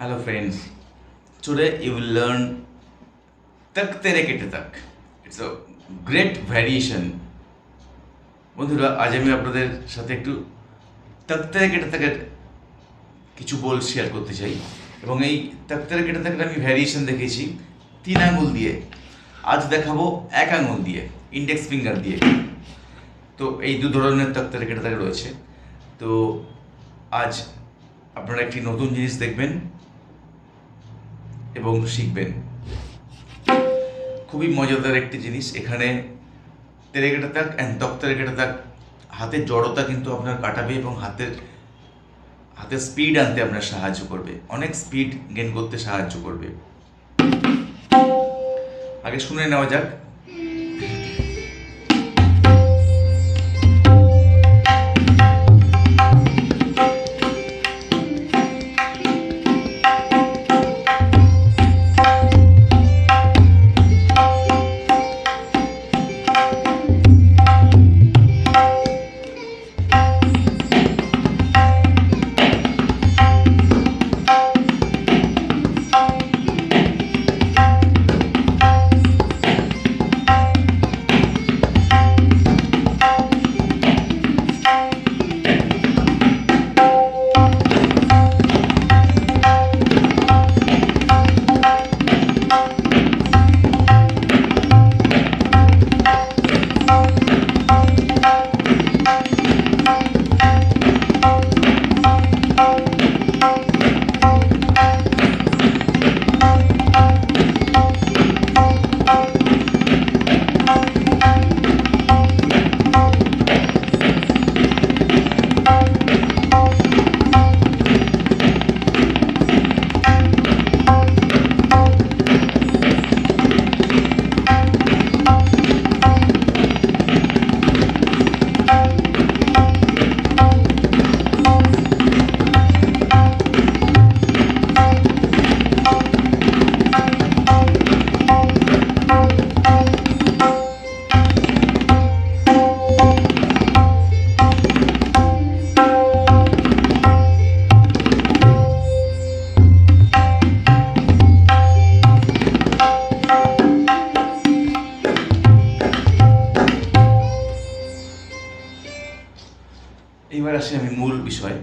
Hello, friends. Today you will learn Tak Tere Kete Tak. It's a great variation. বন্ধুরা, আজ আমি আপনাদের সাথে একটু তাক তেরে কেটে তাকের কিছু বল শেয়ার করতে চাই এবং এই তাক তেরে কেটে তাকের আমি ভ্যারিয়েশন দেখিয়েছি তিন আঙুল দিয়ে আজ দেখাবো এক আঙুল দিয়ে ইন্ডেক্স ফিঙ্গার দিয়ে তো এই দু ধরনের তাক তেরে কেটে তাকে রয়েছে তো আজ আপনারা একটি নতুন জিনিস দেখবেন এবং শিখবেন। খুবই মজাদার একটি জিনিস। এখানে তেলে তেরেকেটা থাক অ্যান্ড ত্বক কেটে থাক হাতের জড়তা কিন্তু আপনার কাটাবে এবং হাতের হাতের স্পিড আনতে আপনার সাহায্য করবে। অনেক স্পিড গেন করতে সাহায্য করবে। আগে শুনে নেওয়া যাক। আসি আমি মূল বিষয়।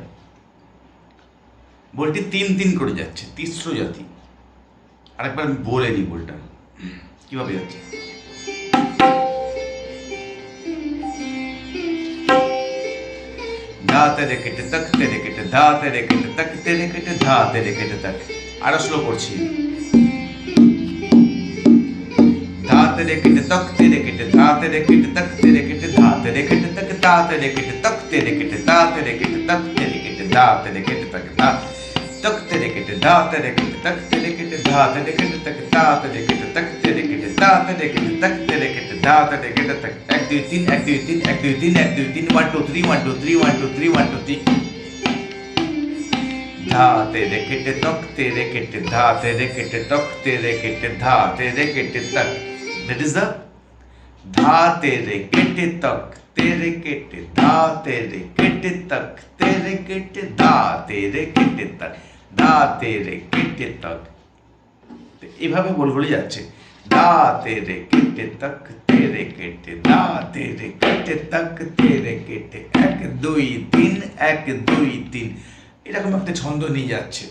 বলটি তিন তিন করে যাচ্ছে, তিস্র জাতি। আরেকবার আমি বলে দিই বলটা। কীভাবে যাচ্ছে? তেরে কেটে তাক তেরে কেটে ধা তেরে কেটে তাক তেরে কেটে ধা তেরে কেটে তাক। আরও স্লো করছি। तेरे किट तक तेरे किट था तेरे किट तक तेरे किट था तेरे किट तक ता तेरे किट तक तेरे किट ता तेरे किट तक तेरे किट ता तेरे किट तक ता तक तेरे किट दा तेरे किट तक तेरे किट धा तेरे किट तक ता तेरे किट तक तेरे किट ता तेरे किट तक तेरे किट धा तेरे किट तक एक दो तीन एक दो तीन एक दो तीन एक दो तीन one two three one two three one two three one two three धा तेरे किट तक तेरे किट धा तेरे किट तक तेरे किट धा तेरे किट तक That is the dha tere kete tak tere kete dha tere kete tak tere kete dha tere kete tak dha tere kete tak এভাবে বলগুলি যাচ্ছে দা তেরে কেটে তক তেরে কেটে দা তেরে কেটে তক তেরে কেটে এক দুই তিন এক দুই তিন এরকম একটা ছন্দ নিয়ে যাচ্ছে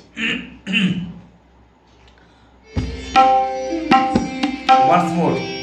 once more.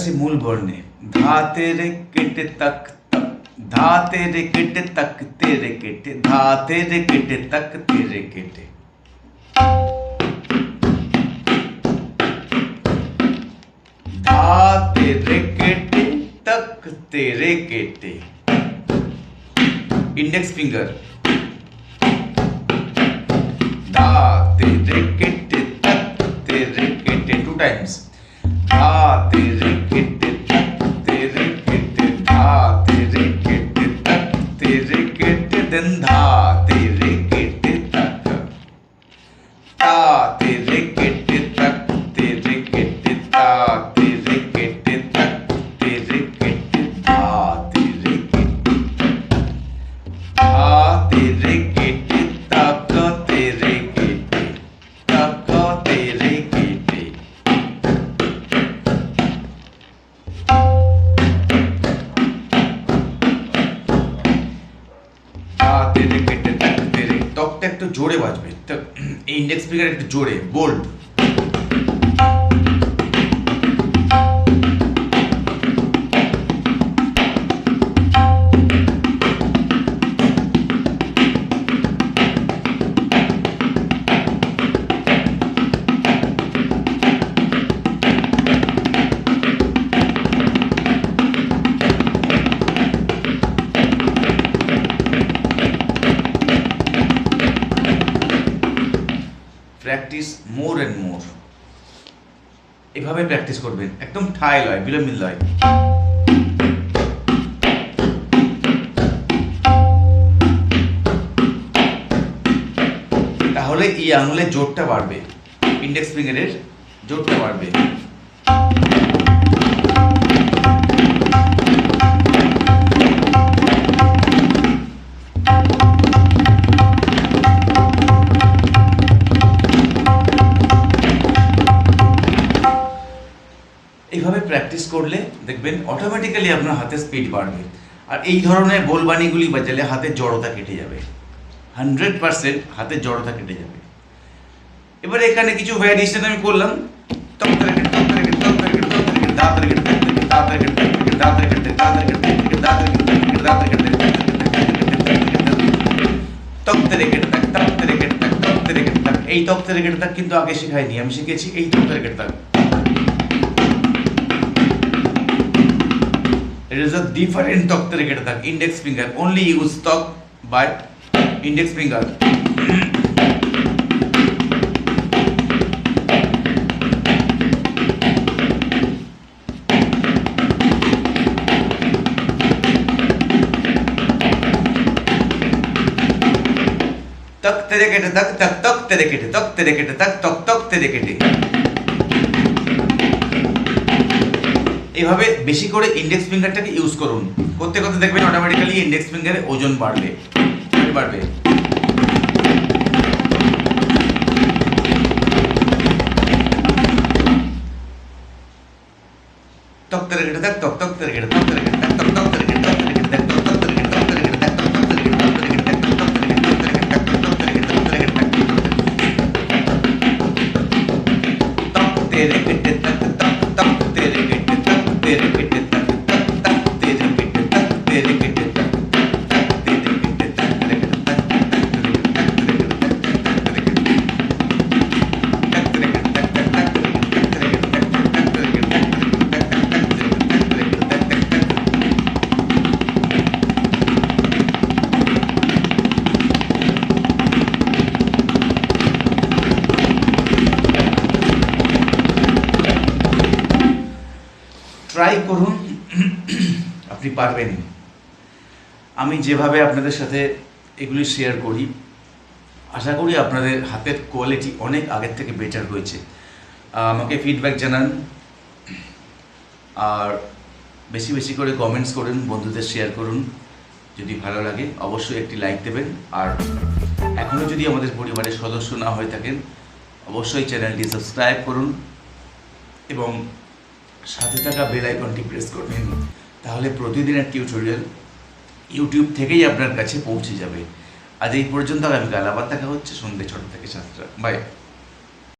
से मूल बोलने धा तेरे किट तक तक, धा तेरे किट तक तेरे किट, धा तेरे किट तक तेरे किट। धा तेरे किट तक तेरे किट। Index finger. धा तेरे किट तक तेरे किट टू टाइम्स धा तेरे तेरे केटे देन धा तेरे ইন্ডেক্স ফিগার একটু জোরে বোল্ড এভাবে প্র্যাকটিস করবেন? একদম ঠাই লয় বিলম্বিন লয়। তাহলে এই আঙুলের জোরটা বাড়বে ইন্ডেক্স ফিঙ্গারের জোরটা বাড়বে। করলে দেখবেন অটোমেটিক্যালি আপনার হাতে স্পিড বাড়বে আর এই ধরনের বোলবাণীগুলি বাজালে হাতের জড়তা কেটে যাবে হান্ড্রেড পার্সেন্ট হাতের জড়তা কেটে যাবে এবার এখানে কিছু ভ্যারিয়েশন আমি করলাম। এই তক তারে কেটে তাক কিন্তু আগে শেখায়নি আমি শিখেছি এই তক তারে কেটে তাক It is a different Toktereketa tak index finger. Only use tok by index finger. तक तेरे केटे तक तक तक तेरे केटे तक तेरे केटे तक तक तक तेरे केटे এভাবে বেশি করে ইন্ডেক্স ফিঙ্গারটাকে ইউজ করুন করতে করতে দেখবেন অটোমেটিক্যালি ইন্ডেক্স ফিঙ্গারের ওজন বাড়বে বাড়বে তক তেরে দেখ তক তক তেরে তেরে তেরে তেরে তেরে তেরে তেরে তেরে তেরে তেরে তেরে তেরে তেরে তেরে তেরে তেরে তেরে பேர் கிட்ட আপনি পারবেন আমি যেভাবে আপনাদের সাথে এগুলি শেয়ার করি, আশা করি আপনাদের হাতের কোয়ালিটি অনেক আগের থেকে বেটার হয়েছে। আমাকে ফিডব্যাক জানান, আর বেশি বেশি করে কমেন্টস করুন, বন্ধুদের শেয়ার করুন। যদি ভালো লাগে, অবশ্যই একটি লাইক দেবেন। আর এখনও যদি আমাদের পরিবারের সদস্য না হয়ে থাকেন, অবশ্যই চ্যানেলটি সাবস্ক্রাইব করুন এবং সাথে থাকা বেল আইকনটি প্রেস করবেন তাহলে প্রতিদিনের টিউটোরিয়াল ইউটিউব থেকেই আপনার কাছে পৌঁছে যাবে। আজ এই পর্যন্ত, আগামীকাল আবার দেখা হচ্ছে সন্ধ্যে ছটা থেকে সাতটা। বাই